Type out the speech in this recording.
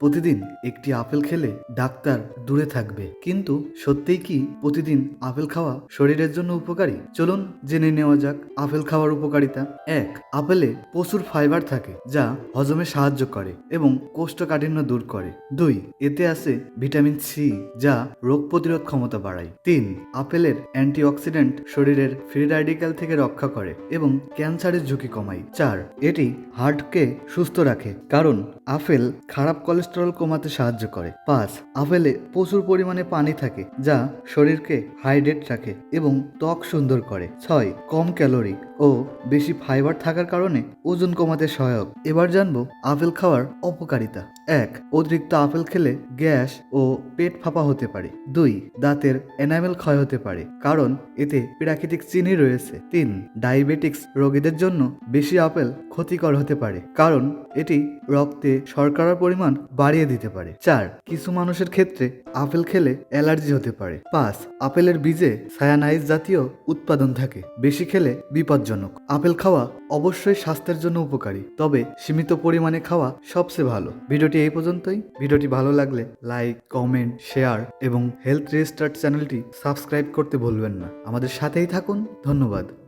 প্রতিদিন একটি আপেল খেলে ডাক্তার দূরে থাকবে। কিন্তু সত্যিই কি প্রতিদিন আপেল খাওয়া শরীরের জন্য উপকারী? চলুন জেনে নেওয়া যাক আপেল খাওয়ার উপকারিতা। এক, আপেলে প্রচুর ফাইবার থাকে, যা হজমে সাহায্য করে এবং কোষ্ঠকাঠিন্য দূর করে। দুই, এতে আছে ভিটামিন সি, যা রোগ প্রতিরোধ ক্ষমতা বাড়ায়। তিন, আপেলের অ্যান্টিঅক্সিডেন্ট শরীরের ফ্রি র্যাডিক্যাল থেকে রক্ষা করে এবং ক্যান্সারের ঝুঁকি কমায়। চার, এটি হার্টকে সুস্থ রাখে, কারণ আপেল খারাপ কোলেস্টেরল কমাতে সাহায্য করে। পাঁচ, আপেলে প্রচুর পরিমাণে পানি থাকে, যা শরীরকে হাইড্রেট রাখে এবং ত্বক সুন্দর করে। ছয়, কম ক্যালোরি ও বেশি ফাইবার থাকার কারণে ওজন কমাতে সহায়ক। এবার জানব আপেল খাওয়ার অপকারিতা। এক, অতিরিক্ত আপেল খেলে গ্যাস ও পেট ফাঁপা হতে পারে। দুই, দাঁতের এনামেল ক্ষয় হতে পারে, কারণ এতে প্রাকৃতিক চিনি রয়েছে। তিন, ডায়াবেটিক্স রোগীদের জন্য বেশি আপেল ক্ষতিকর হতে পারে, কারণ এটি রক্তে শর্করার পরিমাণ বাড়িয়ে দিতে পারে। চার, কিছু মানুষের ক্ষেত্রে আপেল খেলে অ্যালার্জি হতে পারে। পাঁচ, আপেলের বীজে সায়ানাইজ জাতীয় উৎপাদন থাকে। বেশি খেলে বিপজ্জনক। আপেল খাওয়া অবশ্যই স্বাস্থ্যের জন্য উপকারী, তবে সীমিত পরিমাণে খাওয়া সবচেয়ে ভালো। ভিডিওটি এই পর্যন্তই। ভিডিওটি ভালো লাগলে লাইক, কমেন্ট, শেয়ার এবং হেলথ রেজিস্টার্ড চ্যানেলটি সাবস্ক্রাইব করতে ভুলবেন না। আমাদের সাথেই থাকুন। ধন্যবাদ।